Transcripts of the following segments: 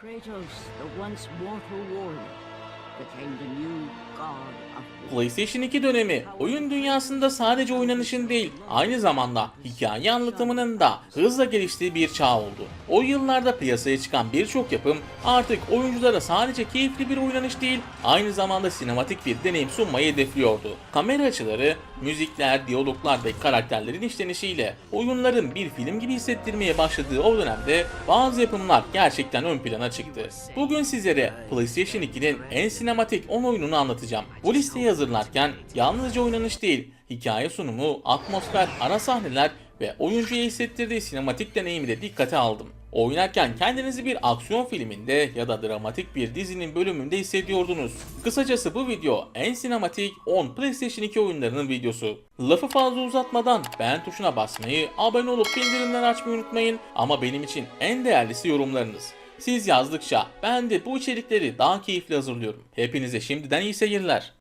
Kratos, the once mortal warrior, PlayStation 2 dönemi oyun dünyasında sadece oynanışın değil aynı zamanda hikaye anlatımının da hızla geliştiği bir çağ oldu. O yıllarda piyasaya çıkan birçok yapım artık oyunculara sadece keyifli bir oynanış değil aynı zamanda sinematik bir deneyim sunmayı hedefliyordu. Kamera açıları, müzikler, diyaloglar ve karakterlerin işlenişiyle oyunların bir film gibi hissettirmeye başladığı o dönemde bazı yapımlar gerçekten ön plana çıktı. Bugün sizlere PlayStation 2'nin en sinematik 10 oyununu anlatacağım. Bu listeyi hazırlarken yalnızca oynanış değil, hikaye sunumu, atmosfer, ara sahneler ve oyuncuya hissettirdiği sinematik deneyimi de dikkate aldım. Oynarken kendinizi bir aksiyon filminde ya da dramatik bir dizinin bölümünde hissediyordunuz. Kısacası bu video en sinematik 10 PlayStation 2 oyunlarının videosu. Lafı fazla uzatmadan beğen tuşuna basmayı, abone olup bildirimleri açmayı unutmayın ama benim için en değerlisi yorumlarınız. Siz yazdıkça ben de bu içerikleri daha keyifli hazırlıyorum. Hepinize şimdiden iyi seyirler.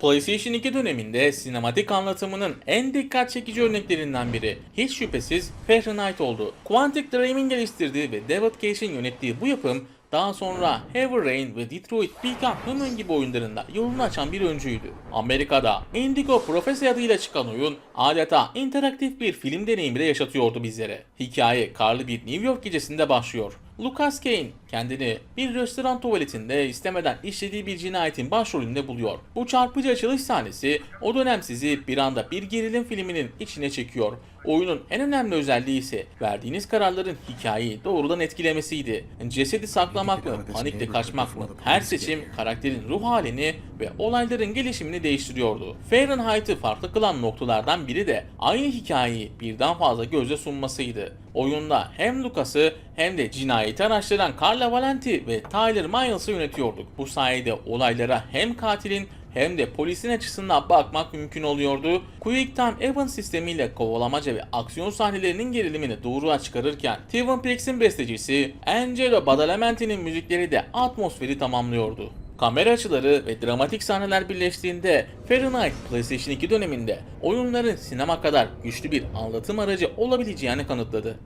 PlayStation 2 döneminde sinematik anlatımının en dikkat çekici örneklerinden biri hiç şüphesiz Fahrenheit oldu. Quantic Dream'in geliştirdiği ve David Cage'in yönettiği bu yapım daha sonra Heavy Rain ve Detroit Become Human gibi oyunlarında yolunu açan bir öncüydü. Amerika'da Indigo Prophecy adıyla çıkan oyun adeta interaktif bir film deneyimi de yaşatıyordu bizlere. Hikaye karlı bir New York gecesinde başlıyor. Lucas Kane kendini bir restoran tuvaletinde istemeden işlediği bir cinayetin başrolünde buluyor. Bu çarpıcı açılış sahnesi o dönem sizi bir anda bir gerilim filminin içine çekiyor. Oyunun en önemli özelliği ise verdiğiniz kararların hikayeyi doğrudan etkilemesiydi. Cesedi saklamak mı, panikle kaçmak mı? Her seçim karakterin ruh halini ve olayların gelişimini değiştiriyordu. Fahrenheit'ı farklı kılan noktalardan biri de aynı hikayeyi birden fazla gözle sunmasıydı. Oyunda hem Lucas'ı hem de cinayeti araştıran Carla Valenti ve Tyler Miles'ı yönetiyorduk. Bu sayede olaylara hem katilin hem de polisin açısından bakmak mümkün oluyordu. Quick Time Event sistemiyle kovalamaca ve aksiyon sahnelerinin gerilimini doğruğa çıkarırken Steven Pix'in bestecisi Angelo Badalamenti'nin müzikleri de atmosferi tamamlıyordu. Kamera açıları ve dramatik sahneler birleştiğinde Fahrenheit PlayStation 2 döneminde oyunların sinema kadar güçlü bir anlatım aracı olabileceğini kanıtladı.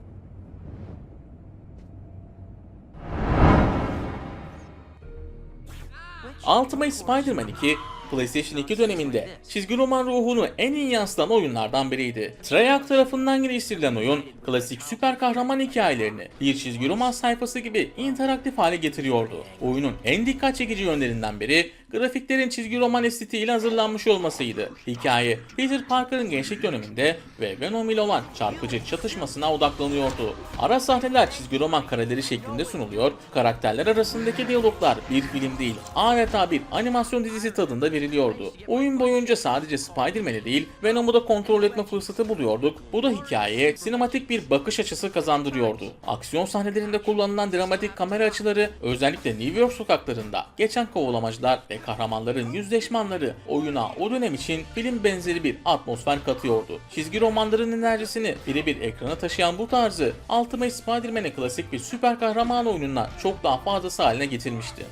Ultimate Spider-Man 2 PlayStation 2 döneminde çizgi roman ruhunu en iyi yansıtan oyunlardan biriydi. Treyarch tarafından geliştirilen oyun, klasik süper kahraman hikayelerini bir çizgi roman sayfası gibi interaktif hale getiriyordu. Oyunun en dikkat çekici yönlerinden biri, grafiklerin çizgi roman estetiğiyle hazırlanmış olmasıydı. Hikaye, Peter Parker'ın gençlik döneminde ve Venom ile olan çarpıcı çatışmasına odaklanıyordu. Ara sahneler çizgi roman kareleri şeklinde sunuluyor, karakterler arasındaki diyaloglar bir film değil, adeta bir animasyon dizisi tadında veriliyordu. Oyun boyunca sadece Spider-Man'i değil, Venom'u da kontrol etme fırsatı buluyorduk. Bu da hikayeye sinematik bir bakış açısı kazandırıyordu. Aksiyon sahnelerinde kullanılan dramatik kamera açıları, özellikle New York sokaklarında geçen kovalamacılar ve kahramanların yüzleşme anları oyuna o dönem için film benzeri bir atmosfer katıyordu. Çizgi romanların enerjisini birebir ekrana taşıyan bu tarzı Ultimate Spider-Man'i klasik bir süper kahraman oyunundan çok daha fazlası haline getirmişti.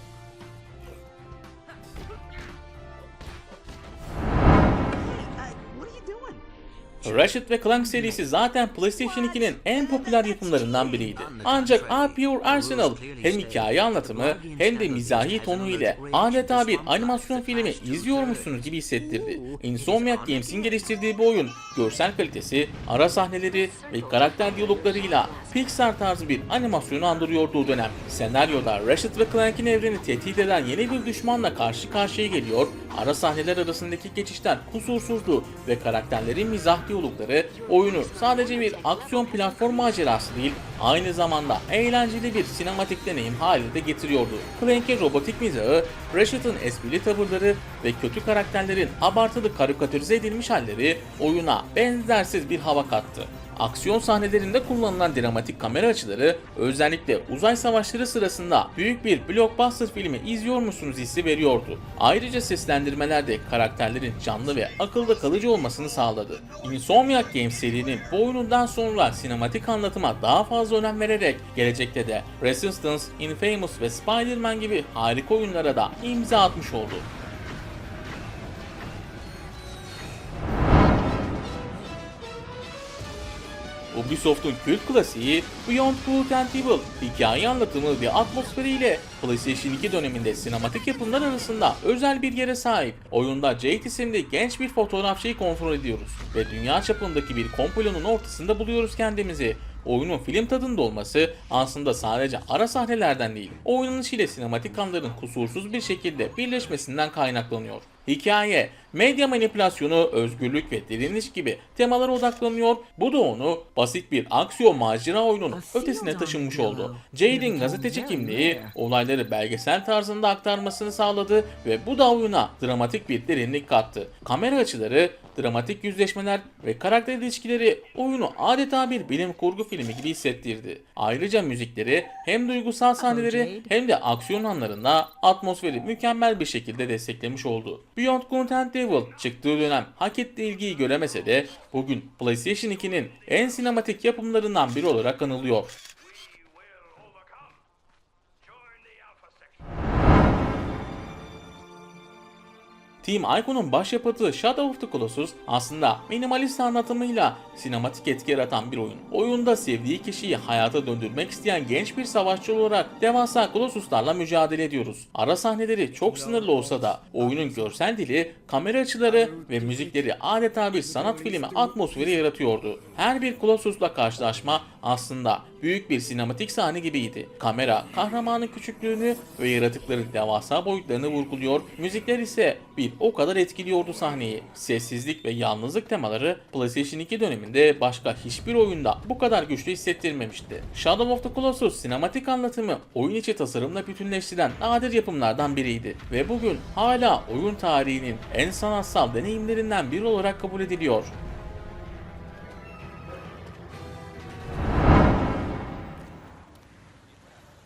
Ratchet ve Clank serisi zaten PlayStation 2'nin en popüler yapımlarından biriydi. Ancak A Pure Arsenal hem hikaye anlatımı hem de mizahi tonu ile adeta bir animasyon filmi izliyormuşsunuz gibi hissettirdi. Insomniac Games'in geliştirdiği bu oyun görsel kalitesi, ara sahneleri ve karakter diyaloglarıyla Pixar tarzı bir animasyonu andırıyordu o dönem. Senaryoda Ratchet ve Clank'in evreni tehdit eden yeni bir düşmanla karşı karşıya geliyor, ara sahneler arasındaki geçişler kusursuzdu ve karakterlerin mizah diyalogları oyunu sadece bir aksiyon platform macerası değil, aynı zamanda eğlenceli bir sinematik deneyim haline de getiriyordu. Clank'in robotik mizahı, Ratchet'ın esprili tavırları ve kötü karakterlerin abartılı karikatürize edilmiş halleri oyuna benzersiz bir hava kattı. Aksiyon sahnelerinde kullanılan dramatik kamera açıları özellikle uzay savaşları sırasında büyük bir blockbuster filmi izliyormuşsunuz hissi veriyordu. Ayrıca seslendirmeler de karakterlerin canlı ve akılda kalıcı olmasını sağladı. Insomniac Games serinin bu oyunundan sonra sinematik anlatıma daha fazla önem vererek gelecekte de Resistance, Infamous ve Spider-Man gibi harika oyunlara da imza atmış oldu. Ubisoft'un kült klasiği Beyond Good and Evil hikaye anlatımı ve atmosferiyle PlayStation 2 döneminde sinematik yapımlar arasında özel bir yere sahip. Oyunda Jade isimli genç bir fotoğrafçıyı kontrol ediyoruz ve dünya çapındaki bir komplonun ortasında buluyoruz kendimizi. Oyunun film tadında olması aslında sadece ara sahnelerden değil, oynanış ile sinematik anların kusursuz bir şekilde birleşmesinden kaynaklanıyor. Hikaye, medya manipülasyonu, özgürlük ve direniş gibi temalara odaklanıyor. Bu da onu basit bir aksiyon macera oyununun ötesine taşınmış oldu. Jade'in gazeteci kimliği olayları belgesel tarzında aktarmasını sağladı ve bu da oyuna dramatik bir derinlik kattı. Kamera açıları, dramatik yüzleşmeler ve karakter ilişkileri oyunu adeta bir bilim kurgu filmi gibi hissettirdi. Ayrıca müzikleri hem duygusal sahneleri hem de aksiyon anlarında atmosferi mükemmel bir şekilde desteklemiş oldu. Beyond Good and Evil çıktığı dönem hak ettiği ilgiyi göremese de bugün PlayStation 2'nin en sinematik yapımlarından biri olarak anılıyor. Team Icon'un başyapıtı Shadow of the Colossus aslında minimalist anlatımıyla sinematik etki yaratan bir oyun. Oyunda sevdiği kişiyi hayata döndürmek isteyen genç bir savaşçı olarak devasa Colossus'larla mücadele ediyoruz. Ara sahneleri çok sınırlı olsa da oyunun görsel dili, kamera açıları ve müzikleri adeta bir sanat filmi atmosferi yaratıyordu. Her bir Colossus'la karşılaşma aslında büyük bir sinematik sahne gibiydi. Kamera kahramanın küçüklüğünü ve yaratıkların devasa boyutlarını vurguluyor, müzikler ise bir o kadar etkiliyordu sahneyi. Sessizlik ve yalnızlık temaları PlayStation 2 döneminde başka hiçbir oyunda bu kadar güçlü hissettirmemişti. Shadow of the Colossus sinematik anlatımı oyun içi tasarımla bütünleştiren nadir yapımlardan biriydi ve bugün hala oyun tarihinin en sanatsal deneyimlerinden biri olarak kabul ediliyor.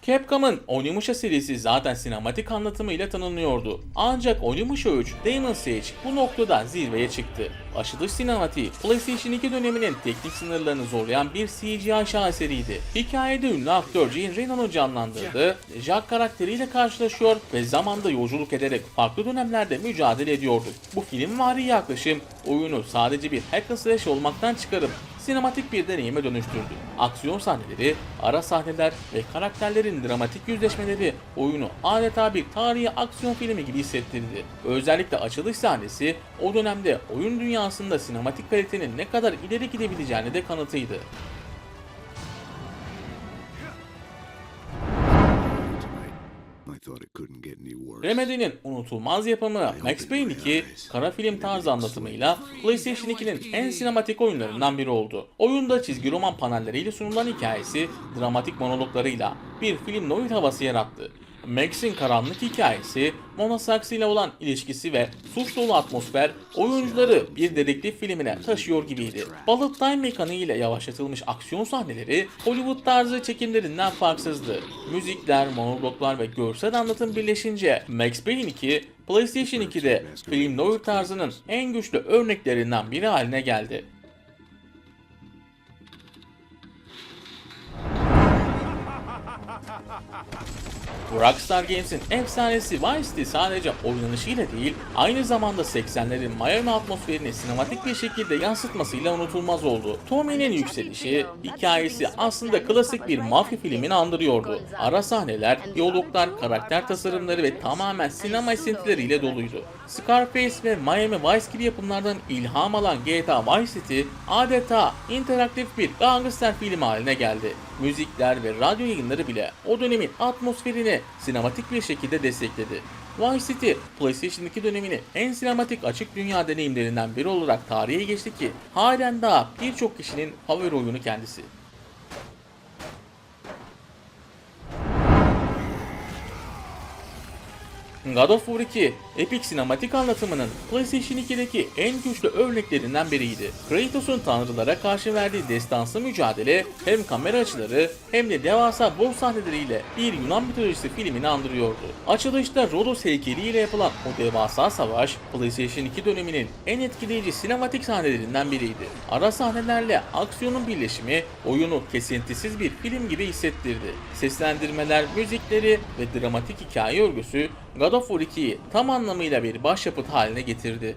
Capcom'ın Onimusha serisi zaten sinematik anlatımıyla tanınıyordu. Ancak Onimusha 3 Demon Sage bu noktada zirveye çıktı. Açılış sinematiği PlayStation 2 döneminin teknik sınırlarını zorlayan bir CGI şaheseriydi. Hikayede ünlü aktör Jean Reno'nun canlandırdığı Jack karakteriyle karşılaşıyor ve zamanda yolculuk ederek farklı dönemlerde mücadele ediyordu. Bu filmvari yaklaşım oyunu sadece bir hack slash olmaktan çıkarıp sinematik bir deneyime dönüştürdü. Aksiyon sahneleri, ara sahneler ve karakterlerin dramatik yüzleşmeleri oyunu adeta bir tarihi aksiyon filmi gibi hissettirdi. Özellikle açılış sahnesi o dönemde oyun dünyasında sinematik kalitenin ne kadar ileri gidebileceğini de kanıtıydı. Remedy'nin unutulmaz yapımı Max Payne 2, kara film tarzı anlatımıyla PlayStation 2'nin en sinematik oyunlarından biri oldu. Oyunda çizgi roman panelleriyle sunulan hikayesi, dramatik monologlarıyla bir film noir havası yarattı. Max'in karanlık hikayesi, Mona Sachs ile olan ilişkisi ve suç dolu atmosfer oyuncuları bir dedektif filmine taşıyor gibiydi. Bullet time mekaniği ile yavaşlatılmış aksiyon sahneleri Hollywood tarzı çekimlerinden farksızdı. Müzikler, monologlar ve görsel anlatım birleşince Max Payne 2 PlayStation 2'de film noir tarzının en güçlü örneklerinden biri haline geldi. Rockstar Games'in efsanesi Vice City sadece oynanışıyla değil, aynı zamanda 80'lerin Miami atmosferini sinematik bir şekilde yansıtmasıyla unutulmaz oldu. Tommy'nin yükselişi, hikayesi aslında klasik bir mafya filmini andırıyordu. Ara sahneler, diyaloglar, karakter tasarımları ve tamamen sinema esintileriyle doluydu. Scarface ve Miami Vice gibi yapımlardan ilham alan GTA Vice City adeta interaktif bir gangster filmi haline geldi. Müzikler ve radyo yayınları bile o dönemin atmosferini sinematik bir şekilde destekledi. Vice City, PlayStation 2 döneminin en sinematik açık dünya deneyimlerinden biri olarak tarihe geçti ki halen daha birçok kişinin favori oyunu kendisi. God of War 2, epik sinematik anlatımının PlayStation 2'deki en güçlü örneklerinden biriydi. Kratos'un tanrılara karşı verdiği destansı mücadele hem kamera açıları hem de devasa boss sahneleriyle bir Yunan mitolojisi filmini andırıyordu. Açılışta Rhodos heykeliyle yapılan o devasa savaş, PlayStation 2 döneminin en etkileyici sinematik sahnelerinden biriydi. Ara sahnelerle aksiyonun birleşimi oyunu kesintisiz bir film gibi hissettirdi. Seslendirmeler, müzikleri ve dramatik hikaye örgüsü God of War 2'yi tam anlamıyla bir başyapıt haline getirdi.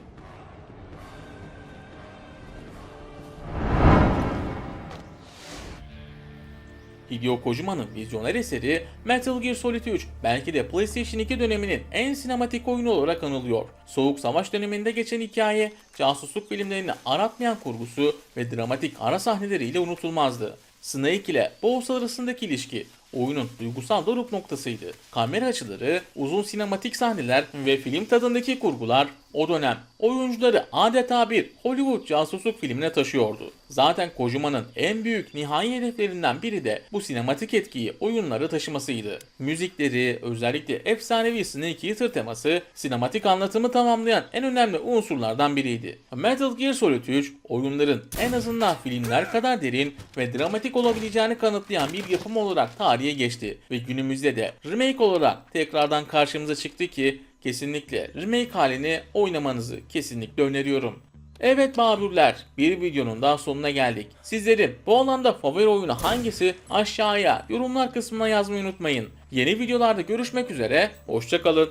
Hideo Kojima'nın vizyoner eseri Metal Gear Solid 3 belki de PlayStation 2 döneminin en sinematik oyunu olarak anılıyor. Soğuk Savaş döneminde geçen hikaye, casusluk filmlerini aratmayan kurgusu ve dramatik ara sahneleriyle unutulmazdı. Snake ile Boss arasındaki ilişki oyunun duygusal doruk noktasıydı. Kamera açıları, uzun sinematik sahneler ve film tadındaki kurgular o dönem oyuncuları adeta bir Hollywood casusluk filmine taşıyordu. Zaten Kojima'nın en büyük nihai hedeflerinden biri de bu sinematik etkiyi oyunlara taşımasıydı. Müzikleri, özellikle efsanevi Snake Eater teması sinematik anlatımı tamamlayan en önemli unsurlardan biriydi. Metal Gear Solid 3 oyunların en azından filmler kadar derin ve dramatik olabileceğini kanıtlayan bir yapım olarak tarihe geçti ve günümüzde de remake olarak tekrardan karşımıza çıktı ki kesinlikle remake halini oynamanızı kesinlikle öneriyorum. Evet Babürler, bir videonun daha sonuna geldik. Sizlerin bu alanda favori oyunu hangisi aşağıya yorumlar kısmına yazmayı unutmayın. Yeni videolarda görüşmek üzere, hoşçakalın.